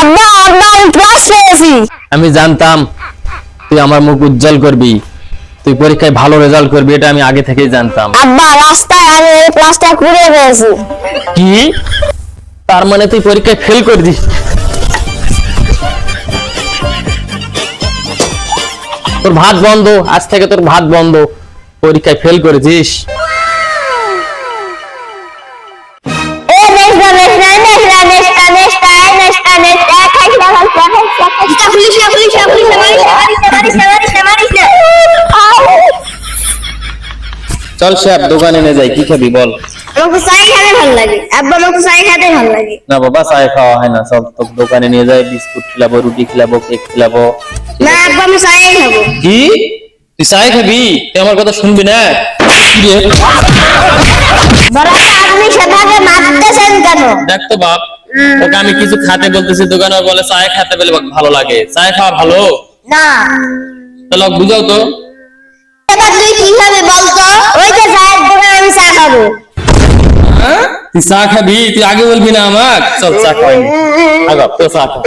আব্বা আব্বা আমি ক্লাস পেয়েছি আমি জানতাম তুই আমার মুখ উজ্জ্বল করবি তুই পরীক্ষায় ভালো রেজাল্ট করবি এটা আমি আগে থেকেই জানতাম। আব্বা রাস্তায় আমি এই ক্লাসটা ঘুরে পেয়েছি কি? তার মানে তুই পরীক্ষায় ফেল করে দিস তোর ভাত বন্ধ আজ থেকে তোর ভাত বন্ধ পরীক্ষায় ফেল করেছিস? পুলিশ না পুলিশ না পুলিশ না মারিস না মারিস না মারিস না মারিস না চল সাহেব দোকানে নিয়ে যাই কি খাবি বল? আমাকে চাই খেতে ভালো লাগে। আব্বা আমাকে চাই খেতে ভালো লাগে। না বাবা চায় খাওয়া হয় না সব তোর দোকানে নিয়ে যাই বিস্কুট খিলাবো রুটি খিলাবো কেক খিলাবো। না আব্বা আমি চাই খাব। কি? তুই চায় খাবি? তুই আমার কথা শুনবি না? কি রে? বড় আপনি সেটাকে মারতেছেন কেন? দেখ তো বাপ। ওকে আমি কিছু খাতে বলতেছি দোকানে বলে চায় খেতে পেলে ভালো লাগে। চায় খাওয়া ভালো? না। তাহলে বুঝাও তো। এটা তুই কীভাবে বলতো? ওই যে চায়ের দোকানে আমি চা খাব। তুই চা খাবি? তুই আগে বলবি না আমার চল চা খাই আগা তো চা খা।